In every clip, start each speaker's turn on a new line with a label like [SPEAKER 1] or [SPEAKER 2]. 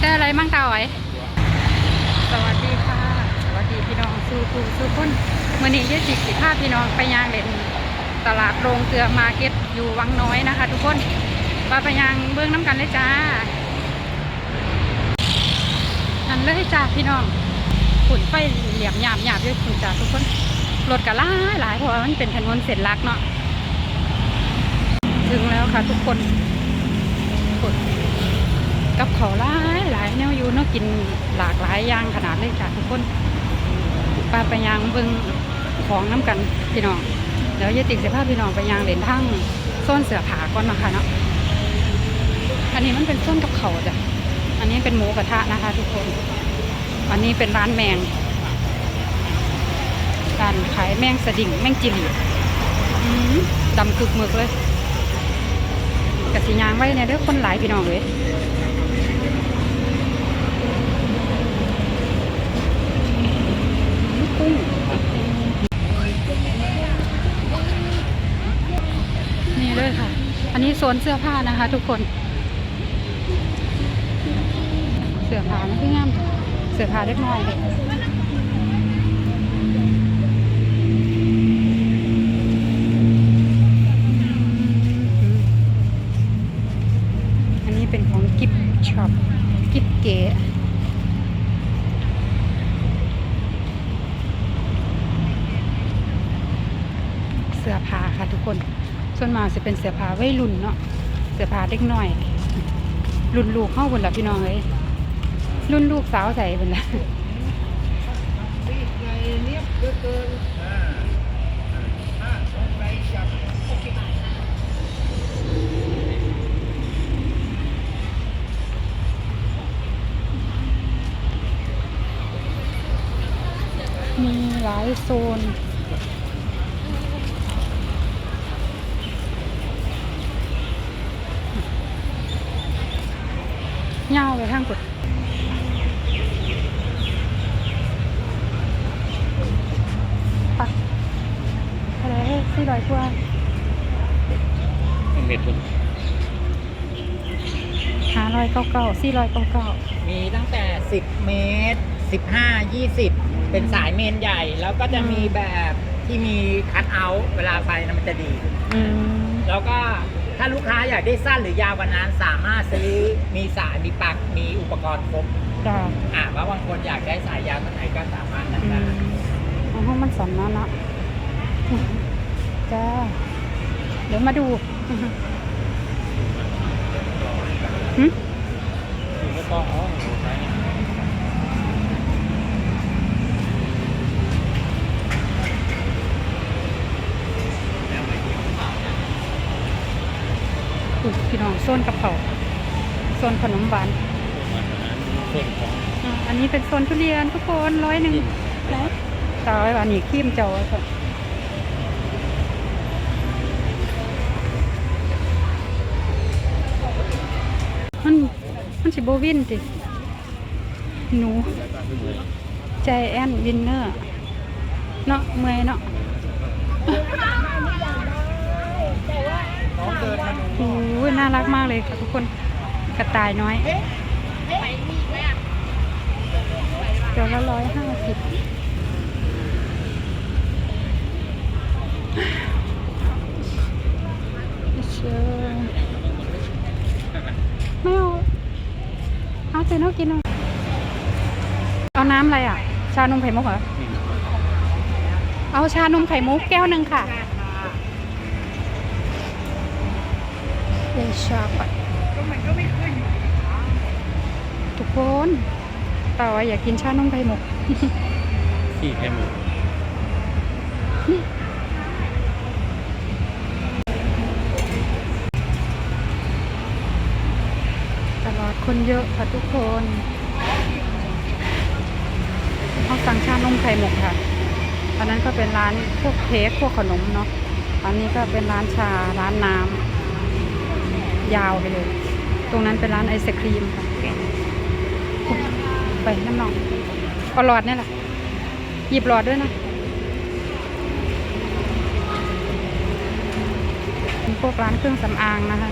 [SPEAKER 1] ได้อะไรมั่งตาอ๋อยสวัสดีค่ะ สวัสดีพี่น้องสู่ผู้สู่คนมื่อนี้ยี่สิบสิบห้าพี่น้องไปยางเล่นตลาดโรงเกลือมาเก็ตอยู่วังน้อยนะคะ ทุกคนมาไปยางเบื้องน้ำกันเลยจ้านั่นเลยจ้าพี่น้องฝุ่นไฟเหลี่ยมหยาบหยาบด้วยฝุ่นจ้าทุกคนรถกะล่าหลายเพราะว่ามันเป็นถนนเส้นหลักเนาะถึงแล้วค่ะทุกคนฝุ่น กับเขาหลายหลายแนวอยู่เนาะกินหลากหลายอย่างขนาดเลยจ้ะทุกคนปลาไปยางเบิ่งของน้ำกันพี่น้องเดี๋ยวยายติกเสียภาพี่น้องไปยางเหรียญทั้งโซนเสือผาก่อนนะคะเนาะอันนี้มันเป็นโซนกับเขาจ้ะอันนี้เป็นหมูกระทะนะคะ ทุกคน อันนี้เป็นร้านแมงร้านขายแมงสดิ่งแมงจิ๋วดำกึกหมึกเลยกะสิยางไว้เนี่ยเด้อคนหลายพี่น้องเลย กุ้งนี่ด้วยค่ะ อันนี้โซนเสื้อผ้านะคะ ทุกคน เสื้อผ้ามันคืองามเสื้อผ้าเล็กน้อยเลยอันนี้เป็นของกิฟช็อปกิฟเก๋ เสื้อผ้าค่ะทุกคน ส่วนมาก จะเป็นเสื้อผ้าวัยรุ่นเนาะเสื้อผ้าเด็กน้อย รุ่นลูกเข้าบนละพี่น้องเลยรุ่นลูกสาวใส่บนละมีหลายโซน เงาไปทางกดปักอะไรสี่ร้อยกว่า
[SPEAKER 2] เม็ดทุน
[SPEAKER 1] ห้าร้อยเก้าเก้าสี่ร้อยเก้าเก้า
[SPEAKER 3] มีตั้งแต่ 10 เมตร 15 20 เป็นสายเมนใหญ่ แล้วก็จะมีแบบที่มีคัทเอาท์เวลาไฟนะมันจะดี
[SPEAKER 1] อืม
[SPEAKER 3] แล้วก็ ถ้าลูกค้าอยากได้สั้นหรือยาวกว่านั้นสามารถซื้อมีสายมีปลั๊กมีอุปกรณ์ครบ
[SPEAKER 1] จ้า
[SPEAKER 3] อ่าว่าบางคนอยากได้สายยาวตัวไหนก็สามารถนั้น
[SPEAKER 1] อื
[SPEAKER 3] ได้
[SPEAKER 1] มเอาห้องมันสันเนาะเนาะจ้าเดี๋ยวมาดูหึ
[SPEAKER 2] แล้วก็อ๋อใพี่
[SPEAKER 1] น้องโซนกระเพราโซนขนมหวาน
[SPEAKER 2] ส่วนของ
[SPEAKER 1] อ่าอันนี้เป็นโซนทุเรียนทุกคนร้อยหนึ่งนะตาไว้ว่านี่ขี้มเจ้าไว้ก่อนมันมันสิบวินติหนู ใจแอนวินเนอร์ เนาะเมื่อยเนาะ
[SPEAKER 3] น้องเดินมาดู
[SPEAKER 1] โอ้ยน่ารักมากเลยค่ะทุกคนกระต่ายน้อยเดี๋ยวละร้อยห้าสิบเชื่อไม่เอาเอาเจนเอากินเอาเอาน้ำอะไรอะ ชานมไข่มุกเหรอ เอาชานมไข่มุกแก้วหนึ่งค่ะ เอชาไปทุกคนต่อว่าอยากกินชานมไข่มุก
[SPEAKER 2] ที่แค่หมู
[SPEAKER 1] ตลอดคนเยอะค่ะทุกคนเขาสั่งชานมไข่มุกค่ะอันนั้นก็เป็นร้านพวกเค้กพวกขนมเนาะอันนี้ก็เป็นร้านชาร้านน้ำ ยาวไปเลย ตรงนั้นเป็นร้านไอศครีมค่ะไปน้ำนองเอาหลอดนี่แหละหยิบหลอดด้วยนะเป็นพวกร้านเครื่องสำอางนะคะ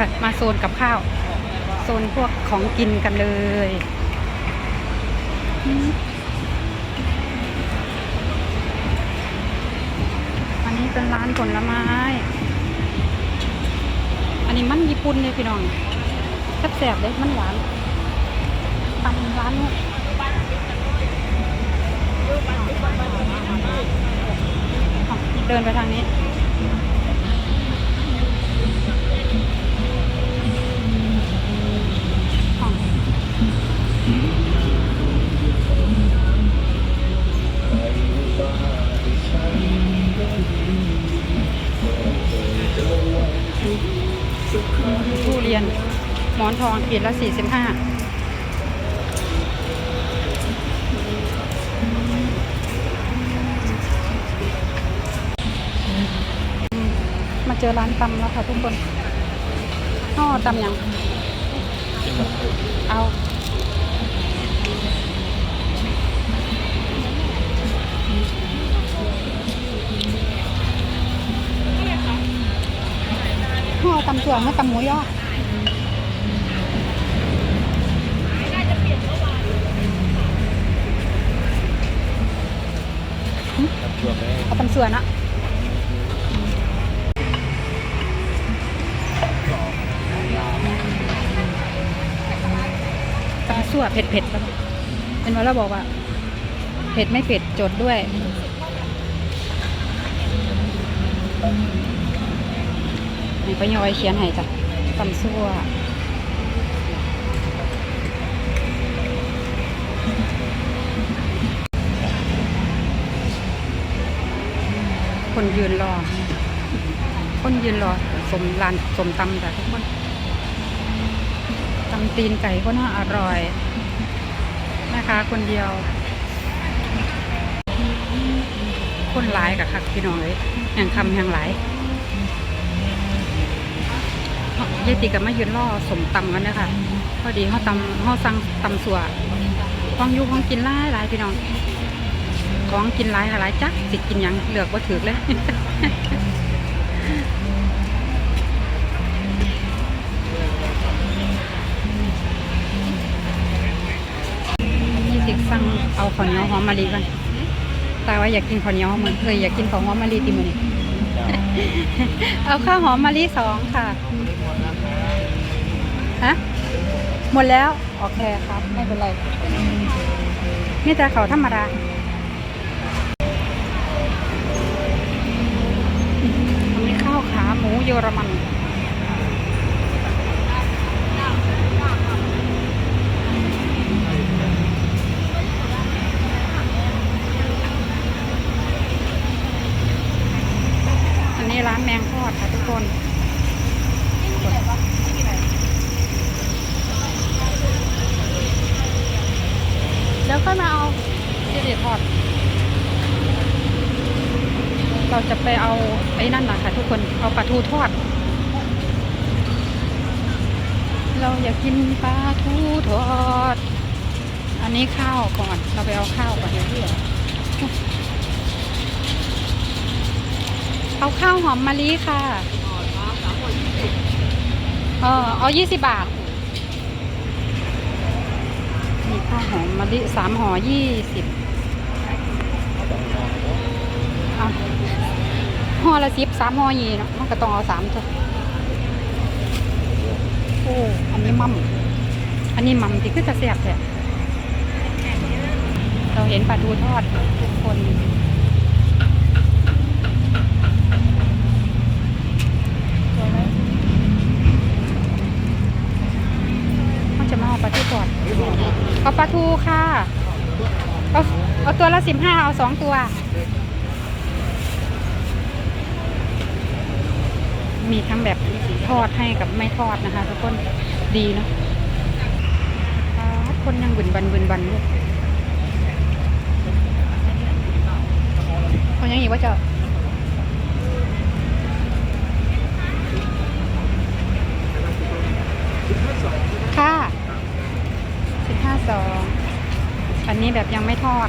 [SPEAKER 1] ค่ะ มาโซนกับข้าว โซนพวกของกินกันเลย เป็นร้านผลไม้ อันนี้มันญี่ปุ่นเลยพี่น้องแซ่บๆเลยมันหวานตำร้านนู้นเดินไปทางนี้ ละสี่สิบห้ามาเจอร้านตำแล้วค่ะทุกคนห่อตำยัง เอาห่อตำส่วนให้ตำหมูยอ
[SPEAKER 2] กับตัวไป
[SPEAKER 1] เอาตำส่วนอะตำส่วนเผ็ดเผ็ดๆแล้วเป็นว่าเราบอกว่า เผ็ดไม่เผ็ดจดด้วยนี่ป้าย้อยเขียนให้จ้ะตำซั่ว คนยืนรอ คนยืนรอ สมรานสมตำจ้ะทุกคนตำตีนไก่ก็น่าอร่อย นะคะ คนเดียว คนหลายกับคักพี่น้องเลยแห่งคำแห่งหลายยายติกับมายืนล่อสมตำกันนะคะพอดีเขาตำเขาสั่งตำสัวของอยู่ของกินหลายหลายพี่น้อง ของกินหลายหลายจักสิกินยังเลือกว่าถือเลยยี่สิสั่งเอาข้าวเหนียวหอมมะลิกันแต่ว่าอยากกินข้าวเหนียวเหมือนเคยอยากกินข้าวหอมมะลิติมือนี่เอาข้าวหอมมะลิสองค่ะฮะหมดแล้ว โอเคครับ ไม่เป็นไรนี่แต่เขาธรรมดาอันนี้ข้าว ขาหมูเยอรมัน อันนี้ร้านแมงทอดค่ะทุกคน เดี๋ยวค่อยมาเอาที่เด็ดทอด เราจะไปเอาไอ้นั่นนะคะทุกคน เอาปลาทูทอด เราอยากกินปลาทูทอด อันนี้ข้าวก่อน เราไปเอาข้าวก่อนเดี๋ยวเอาข้าวหอมมะลิค่ะเออเอายี่สิบบาท มีข้าวหอมมะลิสามห่อยี่สิบห่อละสิบสามห่อยี่เนาะมันก็ต้องเอาสามเถอะ โอ้อันนี้มั่มอันนี้มั่มที่คือจะแซ่บแท้เราเห็นปลาทูทอดทุกคนเขาจะมาเอาปลาทูทอดเอาปลาทูค่ะ เอาเอาตัวละสิบห้าเอาสองตัว มีทั้งแบบทอดให้กับไม่ทอดนะคะ ทุกคนดีเนอะคนยังบึนบันบึนบันลูกคนยังอีกว่าจะค่ะสิบห้าสองอันนี้แบบยังไม่ทอด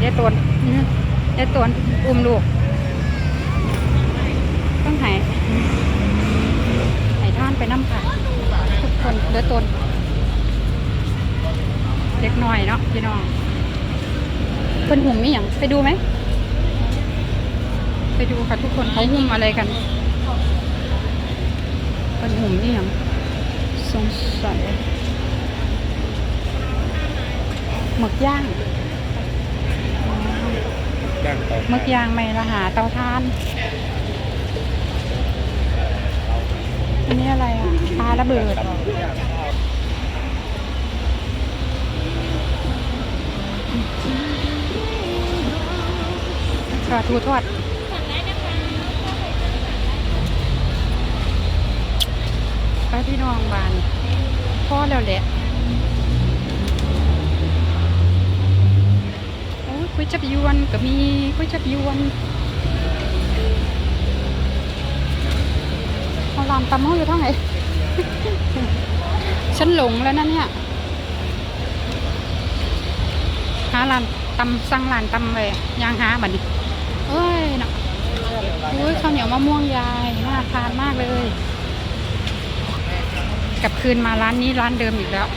[SPEAKER 1] อ ยายตวนอื้ อยายตวนอุ้มลูก ต้องใหายหายท่านไปน้ำค่ะทุกคนเดือตนเด็กหน่อยเนาะพี่น้องเพิ่นหุ่มมีอย่างไปดูไหม ไปดูค่ะทุกคนเขาหุ่มอะไรกันเพิ่นหุ่มนี่อย่างสงสัยหมึกย่าง
[SPEAKER 2] ย่างเตา
[SPEAKER 1] หมึกย่างไม่ละหาเตาถ่าน อันนี้อะไรอะปลาระเบิด ปลาทูทอดไปพี่น้องบานพ่อแล้วแหละ โอ้ยก๋วย จับยวนก็มีก๋วยจับยวนเอาลามตำเขาอยู่เท่าไหร่ฉันหลงแล้วนะเนี่ยหาร้านตำสั่งร้านตำเลยยางหาบัดนี้เอ้ยนะอุ้ยข้าวเหนียวมะม่วงยายน่าทานมากเลยกลับคืนมาร้านนี้ร้านเดิมอีกแล้ว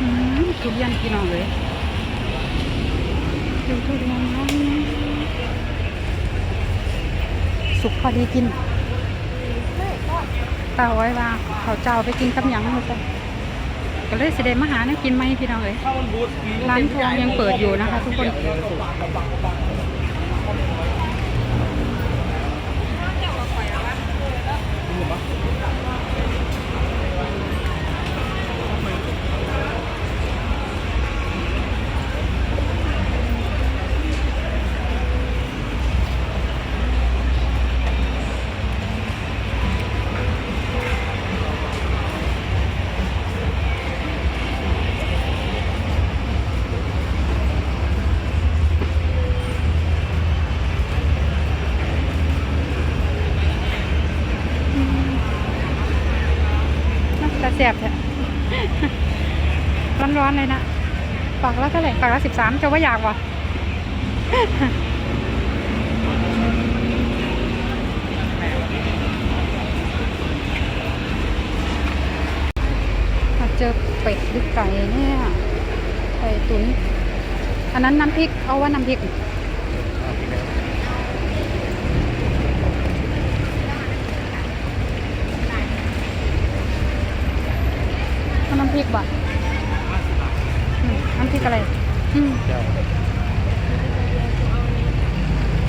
[SPEAKER 1] อืม ทุเรียนพี่น้องเลยดูทุเรียนนะสุกพอดีกินเต่าไว้ว่าเขาเจ้าไปกินกับหยังมาจ้ะก็เลยเสด็จมาหาเนี่ยกินไหมพี่น้องเลยร้านทองยังเปิดอยู่นะคะ ทุกคนน่าจะแสบแท้ ร้อนเลยนะปากละเท่าไหร่ปากละสิบสามจะว่าอยากวะมาเจอเป็ดหรือไก่เนี่ยไก่ตุ๋นอันนั้นน้ำพริกเอาว่าน้ำพริกน้ำพริกบ่ะ น้ำพริกอะไร อืม
[SPEAKER 2] เจ้า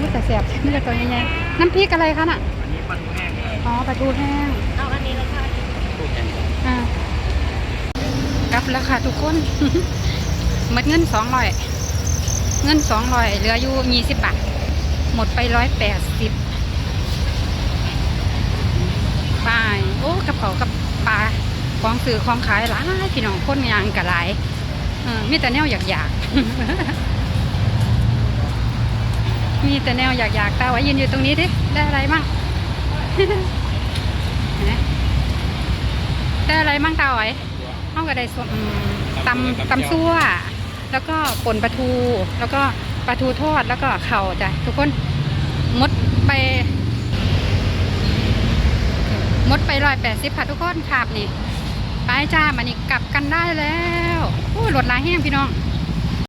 [SPEAKER 1] นี่แต่แสบนี่แต่ตัวใหญ่ๆน้ำพริกอะไรคะน่ะ
[SPEAKER 3] อันนี้ปลาทูแห้ง
[SPEAKER 1] อ๋อปลาทูแห้ง
[SPEAKER 3] เอาอันนี้เลยค่ะ
[SPEAKER 2] ผู้แข่ง
[SPEAKER 1] อ่ากลับแล้วค่ะทุกคนหมดเงินสองร้อย เงินสองร้อยเหลืออยู่ยี่สิบบาท หมดไปร้อยแปดสิบไปโอ้กับเขาวกับปลาของสื่อของขายหลายพี่น้องคนยางกะหลายเออ มีแต่แนวอยากอยากมีแต่แนวอยากอยากตาไว้ยืนอยู่ตรงนี้ดิได้อะไรมั่งได้อะไรมั่งตาไว้ห้องก็ได้ส้มอืมตำตำซั่วแล้วก็ป่นปลาทู แล้วก็ปลาทูทอดแล้วก็เข่าจ้ะทุกคนมดไปมดไปร้อยแปดสิบค่ะทุกคนขาบนี่ ไปจ้ามันนี่กลับกันได้แล้วโอ้ยรถลายแห้งพี่น้อง